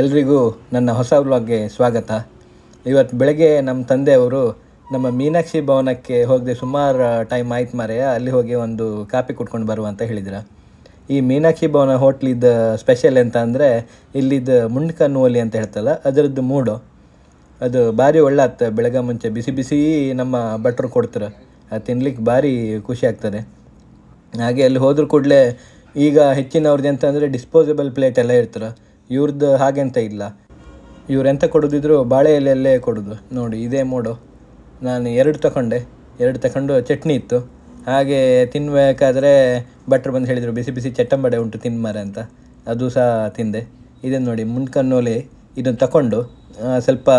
ಎಲ್ರಿಗೂ ನನ್ನ ಹೊಸ ವ್ಲಾಗ್ಗೆ ಸ್ವಾಗತ. ಇವತ್ತು ಬೆಳಗ್ಗೆ ನಮ್ಮ ತಂದೆಯವರು ನಮ್ಮ ಮೀನಾಕ್ಷಿ ಭವನಕ್ಕೆ ಹೋಗದೆ ಸುಮಾರು ಟೈಮ್ ಆಯ್ತು ಮಾರೆಯ ಅಲ್ಲಿ ಹೋಗಿ ಒಂದು ಕಾಪಿ ಕುಟ್ಕೊಂಡು ಬರುವ ಅಂತ ಹೇಳಿದ್ರು. ಈ ಮೀನಾಕ್ಷಿ ಭವನ ಹೋಟ್ಲಿದ್ದು ಸ್ಪೆಷಲ್ ಎಂತ ಅಂದರೆ ಇಲ್ಲಿದ್ದು ಮುಂಡ್ಕನ್ನೋಲಿ ಅಂತ ಹೇಳ್ತಲ್ಲ, ಅದರದ್ದು ಮೂಡು. ಅದು ಭಾರಿ ಒಳ್ಳೆ ಆಗ್ತದೆ ಬೆಳಗ್ಗೆ ಮುಂಚೆ ಬಿಸಿ ಬಿಸಿ ನಮ್ಮ ಭಟ್ರು ಕೊಡ್ತಾರೆ. ಅದು ತಿನ್ಲಿಕ್ಕೆ ಭಾರಿ ಖುಷಿ ಆಗ್ತದೆ. ಹಾಗೆ ಅಲ್ಲಿ ಹೋದ್ರ ಕೂಡಲೇ ಈಗ ಹೆಚ್ಚಿನವ್ರದ್ದು ಎಂತ ಅಂದರೆ ಡಿಸ್ಪೋಸಬಲ್ ಪ್ಲೇಟ್ ಎಲ್ಲ ಇರ್ತಾರೆ. ಇವ್ರದ್ದು ಹಾಗೆಂತ ಇಲ್ಲ. ಇವ್ರು ಎಂತ ಕೊಡೋದಿದ್ರು ಬಾಳೆ ಎಲೆಯಲ್ಲೇ ಕೊಡೋದು. ನೋಡಿ, ಇದೇ ಮೋಡು. ನಾನು ಎರಡು ತಗೊಂಡೆ ಎರಡು ತಗೊಂಡು ಚಟ್ನಿ ಇತ್ತು. ಹಾಗೆ ತಿನ್ನಬೇಕಾದ್ರೆ ಭಟ್ರು ಬಂದು ಹೇಳಿದರು, ಬಿಸಿ ಬಿಸಿ ಚಟ್ಟಂಬಡೆ ಉಂಟು ತಿನ್ಮಾರೆ ಅಂತ. ಅದು ಸಹ ತಿಂದೆ. ಇದನ್ನು ನೋಡಿ ಮುಂಡ್ಕನ್ನೋಲಿ ಇದನ್ನು ತಗೊಂಡು ಸ್ವಲ್ಪ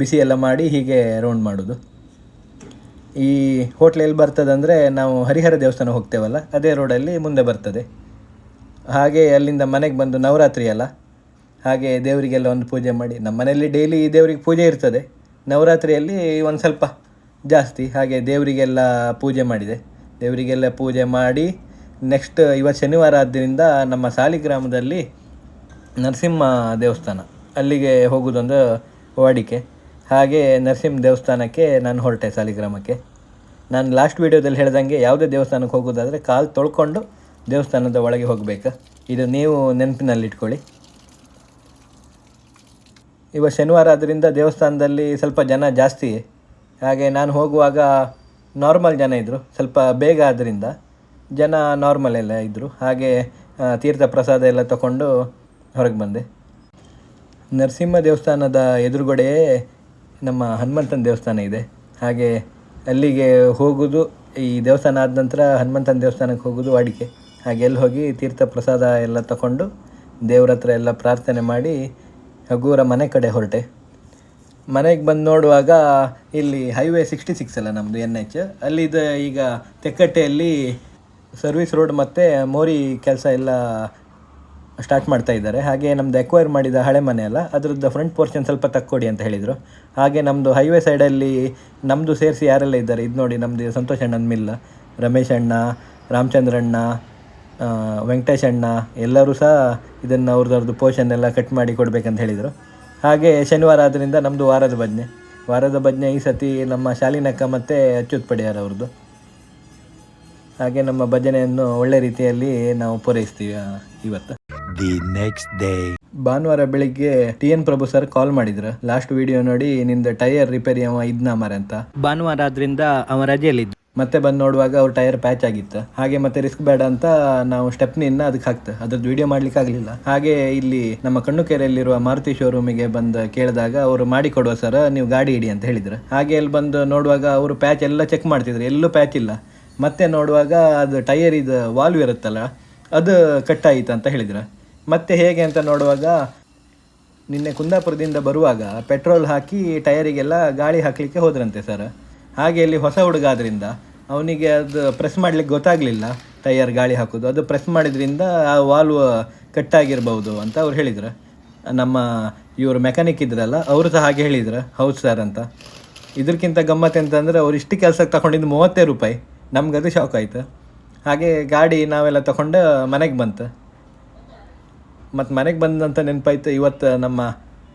ಬಿಸಿ ಎಲ್ಲ ಮಾಡಿ ಹೀಗೆ ರೌಂಡ್ ಮಾಡೋದು. ಈ ಹೋಟ್ಲ್ ಎಲ್ಲಿ ಬರ್ತದೆ ಅಂದರೆ ನಾವು ಹರಿಹರ ದೇವಸ್ಥಾನ ಹೋಗ್ತೇವಲ್ಲ, ಅದೇ ರೋಡಲ್ಲಿ ಮುಂದೆ ಬರ್ತದೆ. ಹಾಗೆ ಅಲ್ಲಿಂದ ಮನೆಗೆ ಬಂದು ನವರಾತ್ರಿ ಅಲ್ಲ? ಹಾಗೆ ದೇವರಿಗೆಲ್ಲ ಒಂದು ಪೂಜೆ ಮಾಡಿ. ನಮ್ಮ ಮನೆಯಲ್ಲಿ ಡೈಲಿ ದೇವರಿಗೆ ಪೂಜೆ ಇರ್ತದೆ. ನವರಾತ್ರಿಯಲ್ಲಿ ಒಂದು ಸ್ವಲ್ಪ ಜಾಸ್ತಿ. ಹಾಗೆ ದೇವರಿಗೆಲ್ಲ ಪೂಜೆ ಮಾಡಿದೆ. ದೇವರಿಗೆಲ್ಲ ಪೂಜೆ ಮಾಡಿ ನೆಕ್ಸ್ಟ್ ಇವತ್ತು ಶನಿವಾರ ಆದ್ದರಿಂದ ನಮ್ಮ ಸಾಲಿಗ್ರಾಮದಲ್ಲಿ ನರಸಿಂಹ ದೇವಸ್ಥಾನ. ಅಲ್ಲಿಗೆ ಹೋಗೋದೊಂದು ವಾಡಿಕೆ. ಹಾಗೆ ನರಸಿಂಹ ದೇವಸ್ಥಾನಕ್ಕೆ ನಾನು ಹೊರಟೆ ಸಾಲಿಗ್ರಾಮಕ್ಕೆ ನಾನು ಲಾಸ್ಟ್ ವೀಡಿಯೋದಲ್ಲಿ ಹೇಳ್ದಂಗೆ ಯಾವುದೇ ದೇವಸ್ಥಾನಕ್ಕೆ ಹೋಗೋದಾದರೆ ಕಾಲು ತೊಳ್ಕೊಂಡು ದೇವಸ್ಥಾನದ ಒಳಗೆ ಹೋಗಬೇಕು. ಇದು ನೀವು ನೆನಪಿನಲ್ಲಿಟ್ಕೊಳ್ಳಿ. ಇವಾಗ ಶನಿವಾರ ಆದ್ದರಿಂದ ದೇವಸ್ಥಾನದಲ್ಲಿ ಸ್ವಲ್ಪ ಜನ ಜಾಸ್ತಿ. ಹಾಗೆ ನಾನು ಹೋಗುವಾಗ ನಾರ್ಮಲ್ ಜನ ಇದ್ದರು ಸ್ವಲ್ಪ ಬೇಗ ಆದ್ದರಿಂದ ಜನ ನಾರ್ಮಲ್ ಎಲ್ಲ ಇದ್ದರು ಹಾಗೆ ತೀರ್ಥ ಪ್ರಸಾದ ಎಲ್ಲ ತಗೊಂಡು ಹೊರಗೆ ಬಂದೆ. ನರಸಿಂಹ ದೇವಸ್ಥಾನದ ಎದುರುಗಡೆಯೇ ನಮ್ಮ ಹನುಮಂತನ ದೇವಸ್ಥಾನ ಇದೆ. ಹಾಗೆ ಅಲ್ಲಿಗೆ ಹೋಗೋದು, ಈ ದೇವಸ್ಥಾನ ಆದ ನಂತರ ಹನುಮಂತನ ದೇವಸ್ಥಾನಕ್ಕೆ ಹೋಗೋದು ವಾಡಿಕೆ. ಹಾಗೆ ಎಲ್ಲಿ ಹೋಗಿ ತೀರ್ಥ ಪ್ರಸಾದ ಎಲ್ಲ ತಗೊಂಡು ದೇವ್ರ ಹತ್ರ ಎಲ್ಲ ಪ್ರಾರ್ಥನೆ ಮಾಡಿ ಹಗೂರ ಮನೆ ಕಡೆ ಹೊರಟೆ. ಮನೆಗೆ ಬಂದು ನೋಡುವಾಗ ಇಲ್ಲಿ ಹೈವೇ ಸಿಕ್ಸ್ಟಿ ಸಿಕ್ಸ್ ಅಲ್ಲ ನಮ್ಮದು ಎನ್ ಎಚ್ ಅಲ್ಲಿದು ಈಗ ತೆಕ್ಕಟ್ಟೆಯಲ್ಲಿ ಸರ್ವಿಸ್ ರೋಡ್ ಮತ್ತು ಮೋರಿ ಕೆಲಸ ಎಲ್ಲ ಸ್ಟಾರ್ಟ್ ಮಾಡ್ತಾ ಇದ್ದಾರೆ. ಹಾಗೆ ನಮ್ಮದು ಎಕ್ವೈರ್ ಮಾಡಿದ ಹಳೆ ಮನೆ ಅಲ್ಲ, ಅದರದ್ದು ಫ್ರಂಟ್ ಪೋರ್ಷನ್ ಸ್ವಲ್ಪ ತಕ್ಕೊಡಿ ಅಂತ ಹೇಳಿದರು. ಹಾಗೆ ನಮ್ಮದು ಹೈವೇ ಸೈಡಲ್ಲಿ ನಮ್ಮದು ಸೇರಿಸಿ ಯಾರೆಲ್ಲ ಇದ್ದಾರೆ, ಇದು ನೋಡಿ ನಮ್ಮದು ಸಂತೋಷ್ ಅಣ್ಣನ ಮಿಲ್ ರಮೇಶ್ ಅಣ್ಣ, ರಾಮಚಂದ್ರಣ್ಣ ವೆಂಕಟೇಶ್ ಅಣ್ಣ ಎಲ್ಲರೂ ಸಹ ಇದನ್ನು ಅವ್ರದ್ದು ಪೋಷನ್ ಎಲ್ಲ ಕಟ್ ಮಾಡಿ ಕೊಡಬೇಕಂತ ಹೇಳಿದರು. ಹಾಗೆ ಶನಿವಾರ ಆದ್ದರಿಂದ ನಮ್ಮದು ವಾರದ ಭಜನೆ. ವಾರದ ಭಜನೆ ಈ ಸತಿ ನಮ್ಮ ಶಾಲಿನಕ್ಕ ಮತ್ತು ಅಚ್ಯುತ್ ಪಡಿಯಾರ್ ಅವ್ರದ್ದು. ಹಾಗೆ ನಮ್ಮ ಭಜನೆಯನ್ನು ಒಳ್ಳೆ ರೀತಿಯಲ್ಲಿ ನಾವು ಪೂರೈಸ್ತೀವಿ ಇವತ್ತು. ದಿ ನೆಕ್ಸ್ಟ್ ಡೇ ಭಾನುವಾರ ಬೆಳಿಗ್ಗೆ T N Prabhu sir call ಮಾಡಿದ್ರು. ಲಾಸ್ಟ್ ವಿಡಿಯೋ ನೋಡಿ ನಿಂದ ಟೈರ್ ರಿಪೇರಿ ಅವ ಇದ್ನ ಮರ ಅಂತ. ಭಾನುವಾರ ಆದ್ರಿಂದ ಅವ ರಜೆಯಲ್ಲಿದ್ದು. ಮತ್ತೆ ಬಂದು ನೋಡುವಾಗ ಅವ್ರ ಟೈರ್ ಪ್ಯಾಚ್ ಆಗಿತ್ತು. ಹಾಗೆ ಮತ್ತೆ ರಿಸ್ಕ್ ಬೇಡ ಅಂತ ನಾವು ಸ್ಟೆಪ್ನಿನ್ನ ಅದಕ್ಕೆ ಹಾಕ್ತ. ಅದ್ರದ್ದು ವಿಡಿಯೋ ಮಾಡ್ಲಿಕ್ಕೆ ಆಗಲಿಲ್ಲ. ಹಾಗೆ ಇಲ್ಲಿ ನಮ್ಮ ಕಣ್ಣುಕೆರೆಯಲ್ಲಿರುವ ಮಾರುತಿ ಶೋರೂಮಿಗೆ ಬಂದು ಕೇಳಿದಾಗ ಅವರು ಮಾಡಿ ಕೊಡುವ ಸರ್ ನೀವು ಗಾಡಿ ಇಡಿ ಅಂತ ಹೇಳಿದ್ರು. ಹಾಗೆ ಅಲ್ಲಿ ಬಂದು ನೋಡುವಾಗ ಅವರು ಪ್ಯಾಚ್ ಎಲ್ಲ ಚೆಕ್ ಮಾಡ್ತಿದ್ರು. ಎಲ್ಲೂ ಪ್ಯಾಚ್ ಇಲ್ಲ. ಮತ್ತೆ ನೋಡುವಾಗ ಅದು ಟೈರ್ ಇದು ವಾಲ್ವ್ ಇರುತ್ತಲ್ಲ, ಅದು ಕಟ್ ಆಯಿತು ಅಂತ ಹೇಳಿದ್ರು. ಮತ್ತೆ ಹೇಗೆ ಅಂತ ನೋಡುವಾಗ ನಿನ್ನೆ ಕುಂದಾಪುರದಿಂದ ಬರುವಾಗ ಪೆಟ್ರೋಲ್ ಹಾಕಿ ಟೈರಿಗೆಲ್ಲ ಗಾಳಿ ಹಾಕಲಿಕ್ಕೆ ಹೋದ್ರಂತೆ ಸರ್. ಹಾಗೆ ಇಲ್ಲಿ ಹೊಸ ಹುಡುಗ ಆದ್ರಿಂದ ಅವನಿಗೆ ಅದು ಪ್ರೆಸ್ ಮಾಡ್ಲಿಕ್ಕೆ ಗೊತ್ತಾಗಲಿಲ್ಲ ಟೈಯರ್ ಗಾಳಿ ಹಾಕೋದು ಅದು ಪ್ರೆಸ್ ಮಾಡಿದ್ರಿಂದ ಆ ವಾಲ್ವ್ ಕಟ್ಟಾಗಿರ್ಬೋದು ಅಂತ ಅವ್ರು ಹೇಳಿದ್ರು. ನಮ್ಮ ಇವರು ಮೆಕ್ಯಾನಿಕ್ ಇದ್ರಲ್ಲ, ಅವರು ಸಹ ಹಾಗೆ ಹೇಳಿದ್ರು, ಹೌದು ಸರ್ ಅಂತ. ಇದಕ್ಕಿಂತ ಗಮ್ಮತ್ ಅಂತಂದರೆ ಅವ್ರು ಇಷ್ಟು ಕೆಲಸಕ್ಕೆ ತಗೊಂಡಿದ್ದು ಮೂವತ್ತೇ ರೂಪಾಯಿ. ನಮ್ಗದು ಶಾಕ್ ಆಯಿತು. ಹಾಗೆ ಗಾಡಿ ನಾವೆಲ್ಲ ತಗೊಂಡು ಮನೆಗೆ ಬಂತು. ಮತ್ತು ಮನೆಗೆ ಬಂದಂಥ ನೆನಪಾಯ್ತು, ಇವತ್ತು ನಮ್ಮ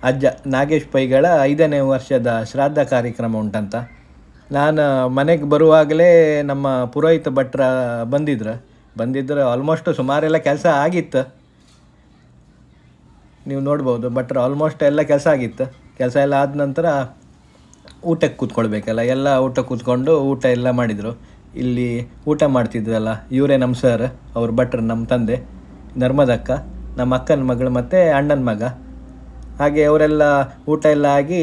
ಅಜ್ಜ ನಾಗೇಶ್ ಪೈಗಳ ಐದನೇ ವರ್ಷದ ಶ್ರಾದ್ದ ಕಾರ್ಯಕ್ರಮ ಉಂಟಂತ. ನಾನು ಮನೆಗೆ ಬರುವಾಗಲೇ ನಮ್ಮ ಪುರೋಹಿತ ಭಟ್ರ ಬಂದಿದ್ರು. ಬಂದಿದ್ರು ಆಲ್ಮೋಸ್ಟ್ ಸುಮಾರೆಲ್ಲ ಕೆಲಸ ಆಗಿತ್ತು. ನೀವು ನೋಡ್ಬೋದು, ಭಟ್ರ ಆಲ್ಮೋಸ್ಟ್ ಎಲ್ಲ ಕೆಲಸ ಆಗಿತ್ತು. ಕೆಲಸ ಎಲ್ಲ ಆದ ನಂತರ ಊಟಕ್ಕೆ ಕೂತ್ಕೊಳ್ಬೇಕಲ್ಲ, ಎಲ್ಲ ಊಟ ಕೂತ್ಕೊಂಡು ಊಟ ಎಲ್ಲ ಮಾಡಿದರು. ಇಲ್ಲಿ ಊಟ ಮಾಡ್ತಿದ್ರಲ್ಲ, ಇವರೇ ನಮ್ಮ ಸರ್ ಅವ್ರ ಭಟ್ರು ನಮ್ಮ ತಂದೆ ನರ್ಮದಕ್ಕ ನಮ್ಮ ಅಕ್ಕನ ಮಗಳು ಮತ್ತು ಅಣ್ಣನ ಮಗ. ಹಾಗೆ ಅವರೆಲ್ಲ ಊಟ ಎಲ್ಲ ಆಗಿ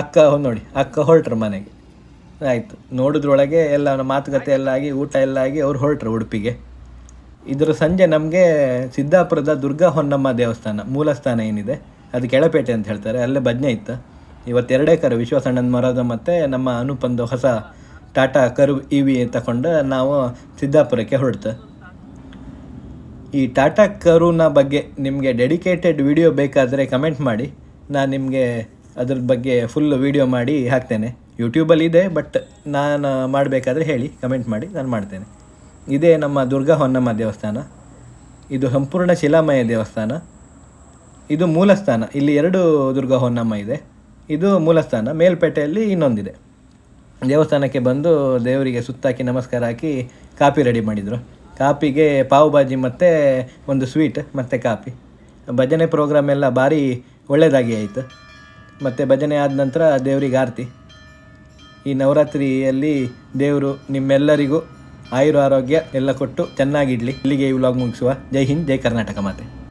ಅಕ್ಕ, ನೋಡಿ, ಅಕ್ಕ ಹೊರಟ್ರು ಮನೆಗೆ. ಆಯಿತು. ನೋಡಿದ್ರೊಳಗೆ ಎಲ್ಲ ಮಾತುಕತೆ ಎಲ್ಲ ಆಗಿ, ಊಟ ಎಲ್ಲ ಆಗಿ ಅವ್ರು ಹೊರಟ್ರು ಉಡುಪಿಗೆ. ಇದರ ಸಂಜೆ ನಮಗೆ ಸಿದ್ದಾಪುರದ ದುರ್ಗಾ ಹೊನ್ನಮ್ಮ ದೇವಸ್ಥಾನ ಮೂಲಸ್ಥಾನ ಏನಿದೆ, ಅದು ಕೆಳಪೇಟೆ ಅಂತ ಹೇಳ್ತಾರೆ, ಅಲ್ಲೇ ಭಜನೆ ಇತ್ತು. ಇವತ್ತು ಎರಡೇ ಕರು ವಿಶ್ವಾಸಣ್ಣನ ಮರದ ಮತ್ತು ನಮ್ಮ ಅನುಪಂದು ಹೊಸ ಟಾಟಾ ಕರು ಇ ವಿ ತಗೊಂಡು ನಾವು ಸಿದ್ದಾಪುರಕ್ಕೆ ಹೊರಡ್ತು. ಈ ಟಾಟಾ ಕರುನ ಬಗ್ಗೆ ನಿಮಗೆ ಡೆಡಿಕೇಟೆಡ್ ವಿಡಿಯೋ ಬೇಕಾದರೆ ಕಮೆಂಟ್ ಮಾಡಿ. ನಾನು ನಿಮಗೆ ಅದ್ರ ಬಗ್ಗೆ ಫುಲ್ ವಿಡಿಯೋ ಮಾಡಿ ಹಾಕ್ತೇನೆ. ಯೂಟ್ಯೂಬಲ್ಲಿ ಇದೆ ಬಟ್ ನಾನು ಮಾಡಬೇಕಾದ್ರೆ ಹೇಳಿ ಕಮೆಂಟ್ ಮಾಡಿ, ನಾನು ಮಾಡ್ತೇನೆ. ಇದೇ ನಮ್ಮ ದುರ್ಗಾ ಹೊನ್ನಮ್ಮ ದೇವಸ್ಥಾನ, ಇದು ಸಂಪೂರ್ಣ ಶಿಲಾಮಯ ದೇವಸ್ಥಾನ, ಇದು ಮೂಲಸ್ಥಾನ, ಇಲ್ಲಿ ಎರಡು ದುರ್ಗಾ ಹೊನ್ನಮ್ಮ ಇದೆ. ಇದು ಮೂಲಸ್ಥಾನ, ಮೇಲ್ಪೇಟೆಯಲ್ಲಿ ಇನ್ನೊಂದಿದೆ. ದೇವಸ್ಥಾನಕ್ಕೆ ಬಂದು ದೇವರಿಗೆ ಸುತ್ತಾಕಿ, ನಮಸ್ಕಾರ ಹಾಕಿ, ಕಾಪಿ ರೆಡಿ ಮಾಡಿದರು. ಕಾಪಿಗೆ ಪಾವ್ ಭಾಜಿ ಮತ್ತು ಒಂದು ಸ್ವೀಟ್ ಮತ್ತು ಕಾಪಿ. ಭಜನೆ ಪ್ರೋಗ್ರಾಮ್ ಎಲ್ಲ ಭಾರಿ ಒಳ್ಳೆಯದಾಗಿ ಆಯಿತು. ಮತ್ತು ಭಜನೆ ಆದ ನಂತರ ದೇವರಿಗೆ ಆರತಿ. ಈ ನವರಾತ್ರಿಯಲ್ಲಿ ದೇವರು ನಿಮ್ಮೆಲ್ಲರಿಗೂ ಆಯುರ ಆರೋಗ್ಯ ಎಲ್ಲ ಕೊಟ್ಟು ಚೆನ್ನಾಗಿಡ್ಲಿ ಇಲ್ಲಿಗೆ ಈ ವ್ಲಾಗ್ ಮುಗಿಸುವ. ಜೈ ಹಿಂದ್, ಜೈ ಕರ್ನಾಟಕ ಮಾತೆ.